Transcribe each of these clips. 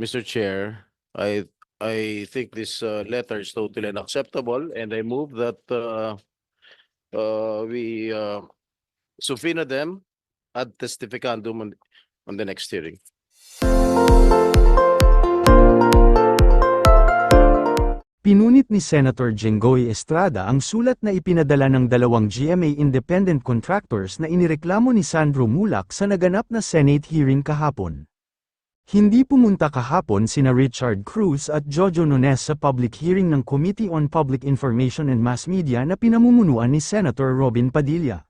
Mr. Chair, I, I think this, uh, letter is totally unacceptable and I move that, uh, uh, we, uh, subpoena them ad testificandum on, on the next hearing. Pinunit ni Senator Jenggoy Estrada ang sulat na ipinadala ng dalawang GMA independent contractors na inireklamo ni Sandro Mulak sa naganap na Senate hearing kahapon. Hindi pumunta kahapon sina Richard Cruz at Jojo Nones sa public hearing ng Committee on Public Information and Mass Media na pinamumunuan ni Senator Robin Padilla.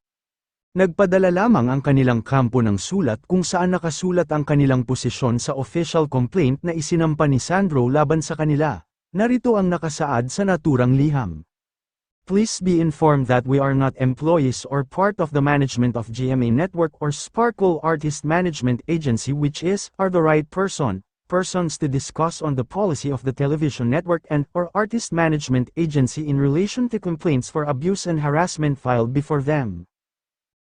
Nagpadala lamang ang kanilang kampo ng sulat kung saan nakasulat ang kanilang posisyon sa official complaint na isinampa ni Sandro laban sa kanila. Narito ang nakasaad sa naturang liham. Please be informed that we are not employees or part of the management of GMA Network or Sparkle Artist Management Agency which is, are the right person, persons to discuss on the policy of the television network and or artist management agency in relation to complaints for abuse and harassment filed before them.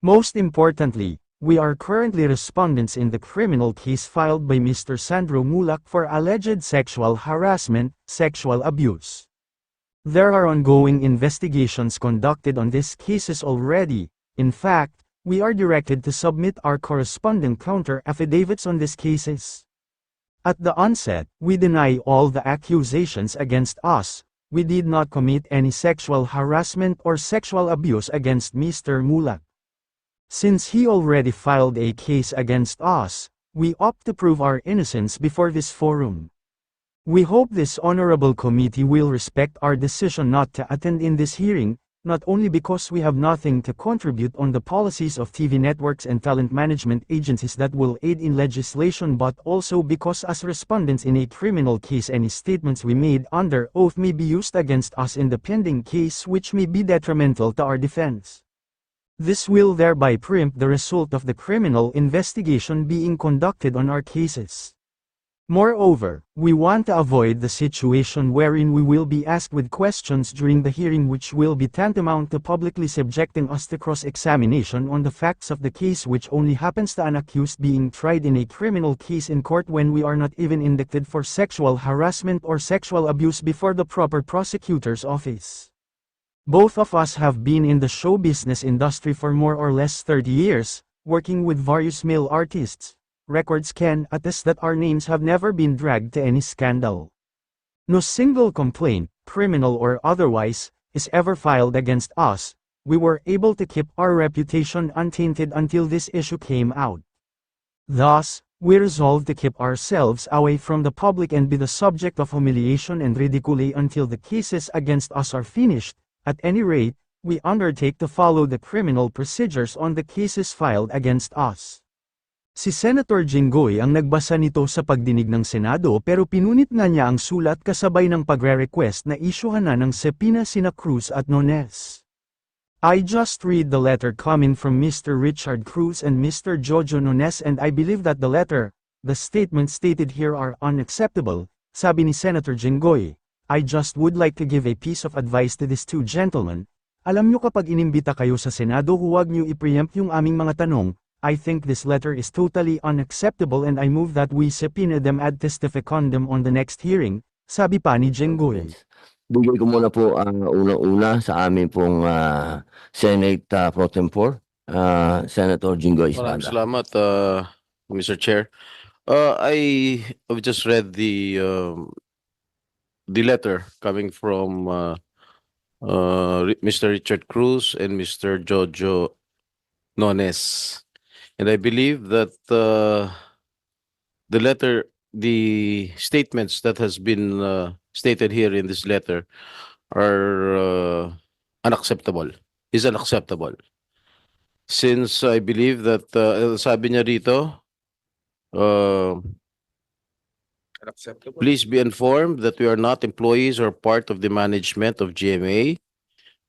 Most importantly, we are currently respondents in the criminal case filed by Mr. Sandro Mulak for alleged sexual harassment, sexual abuse. There are ongoing investigations conducted on these cases already. In fact, we are directed to submit our corresponding counter affidavits on these cases. At the onset, we deny all the accusations against us. We did not commit any sexual harassment or sexual abuse against Mr. Mulak. Since he already filed a case against us, we opt to prove our innocence before this forum. We hope this honorable committee will respect our decision not to attend in this hearing, not only because we have nothing to contribute on the policies of TV networks and talent management agencies that will aid in legislation but also because as respondents in a criminal case any statements we made under oath may be used against us in the pending case which may be detrimental to our defense. This will thereby preempt the result of the criminal investigation being conducted on our cases. Moreover, we want to avoid the situation wherein we will be asked with questions during the hearing which will be tantamount to publicly subjecting us to cross-examination on the facts of the case which only happens to an accused being tried in a criminal case in court when we are not even indicted for sexual harassment or sexual abuse before the proper prosecutor's office. Both of us have been in the show business industry for more or less 30 years, working with various male artists. Records can attest that our names have never been dragged to any scandal. No single complaint, criminal or otherwise, is ever filed against us. We were able to keep our reputation untainted until this issue came out. Thus, we resolved to keep ourselves away from the public and be the subject of humiliation and ridicule until the cases against us are finished. At any rate, we undertake to follow the criminal procedures on the cases filed against us. Si Senator Jinggoy ang nagbasa nito sa pagdinig ng Senado pero pinunit nga niya ang sulat kasabay ng pagre-request na isyuhan na ng sepina sina Cruz at Nones. I just read the letter coming from Mr. Richard Cruz and Mr. Jojo Nones and I believe that the letter, the statements stated here are unacceptable, sabi ni Senator Jinggoy. I just would like to give a piece of advice to these two gentlemen. Alam nyo kapag inimbita kayo sa Senado huwag nyo i-preempt yung aming mga tanong, I think this letter is totally unacceptable and I move that we subpoena them ad testificandum on the next hearing, sabi pa ni Jenggoy. Bugol ko muna po ang unang-una sa amin pong ah, Senate ah, Pro Tempore, ah, Senator Jinggoy Maraming Estrada. salamat, uh, Mr. Chair. Uh, I have just read the, um, the letter coming from, uh, uh, Ri- Mr. Richard Cruz and Mr. Jojo Nones. And I believe that, uh, the letter, the statements that has been, uh, stated here in this letter are, uh, unacceptable, is unacceptable. Since I believe that, uh, sabi niya rito, uh, please be informed that we are not employees or part of the management of GMA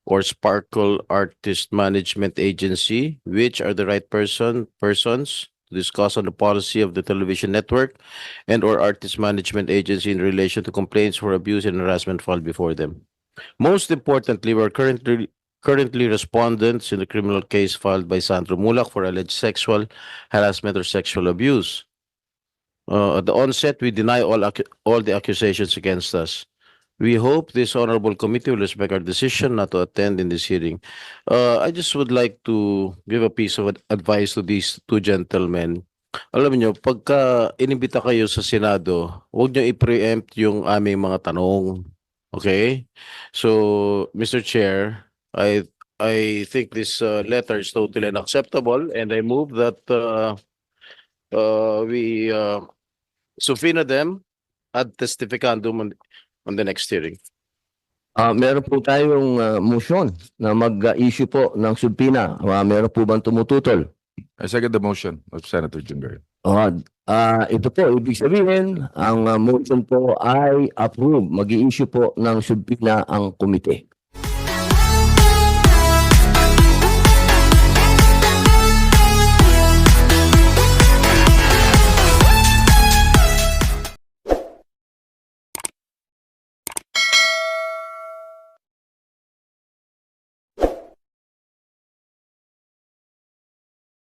or Sparkle Artist Management Agency, which are the right person, persons to discuss on the policy of the television network and or artist management agency in relation to complaints for abuse and harassment filed before them. Most importantly, we are currently currently respondents in the criminal case filed by Sandro Mulak for alleged sexual harassment or sexual abuse. Uh, at the onset, we deny all all the accusations against us. We hope this honorable committee will respect our decision not to attend in this hearing. Uh, I just would like to give a piece of ad- advice to these two gentlemen. Alam niyo, pagka inimbita kayo sa Senado, huwag niyo i-preempt yung aming mga tanong. Okay? So, Mr. Chair, I I think this uh, letter is totally unacceptable and I move that uh, uh, we uh, subpoena them ad testificandum on, the next hearing. Ah, meron po tayong ah, motion na mag-issue po ng subpoena. Ah, meron po bang tumututol? I second the motion of Senator Jinggoy. Ah, ah, ito po, ibig sabihin, ang ah, motion po ay approve. Mag-i-issue po ng subpoena ang komite.